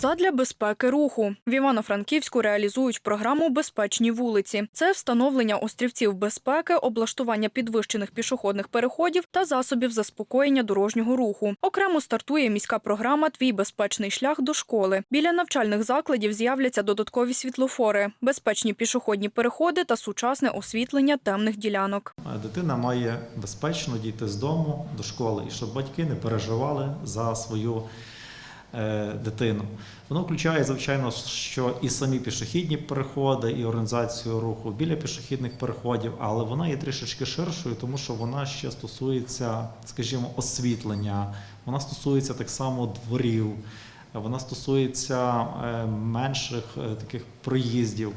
Задля безпеки руху в Івано-Франківську реалізують програму Безпечні вулиці. Це встановлення острівців безпеки, облаштування підвищених пішохідних переходів та засобів заспокоєння дорожнього руху. Окремо стартує міська програма Твій безпечний шлях до школи. Біля навчальних закладів з'являться додаткові світлофори, безпечні пішохідні переходи та сучасне освітлення темних ділянок. Е, Дитина має безпечно дійти з дому до школи, і щоб батьки не переживали за свою дитину. Воно включає, звичайно, що і самі пішохідні переходи, і організацію руху біля пішохідних переходів, але вона є трішечки ширшою, тому що вона ще стосується, скажімо, освітлення, вона стосується так само дворів, вона стосується е, менших е, таких проїздів.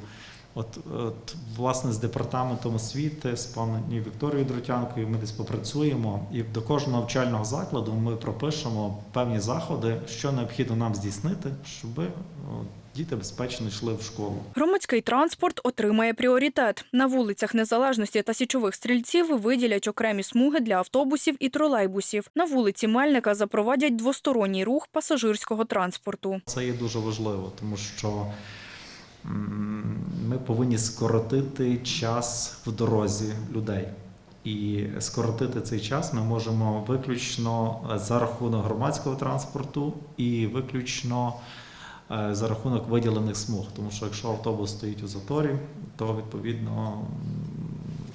От, от, власне, з департаментом освіти, з пані Вікторією Дротянкою, ми десь попрацюємо, і до кожного навчального закладу ми пропишемо певні заходи, що необхідно нам здійснити, щоб діти безпечно йшли в школу. Громадський транспорт отримає пріоритет. На вулицях Незалежності та Січових стрільців виділять окремі смуги для автобусів і тролейбусів. На вулиці Мельника запровадять двосторонній рух пасажирського транспорту. Це є дуже важливо, тому що ми повинні скоротити час в дорозі людей. І скоротити цей час ми можемо виключно е, за рахунок громадського транспорту і виключно е, за рахунок виділених смуг. Тому що якщо автобус стоїть у заторі, то відповідно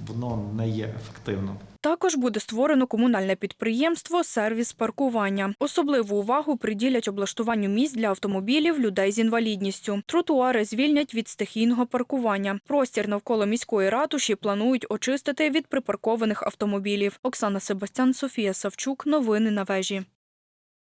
воно не є ефективним. Також буде створено комунальне підприємство Сервіс паркування. Особливу увагу приділять облаштуванню місць для автомобілів людей з інвалідністю. Тротуари звільнять від стихійного паркування. Простір навколо міської ратуші планують очистити від припаркованих автомобілів. Оксана Себастян, Софія Савчук. Новини на вежі.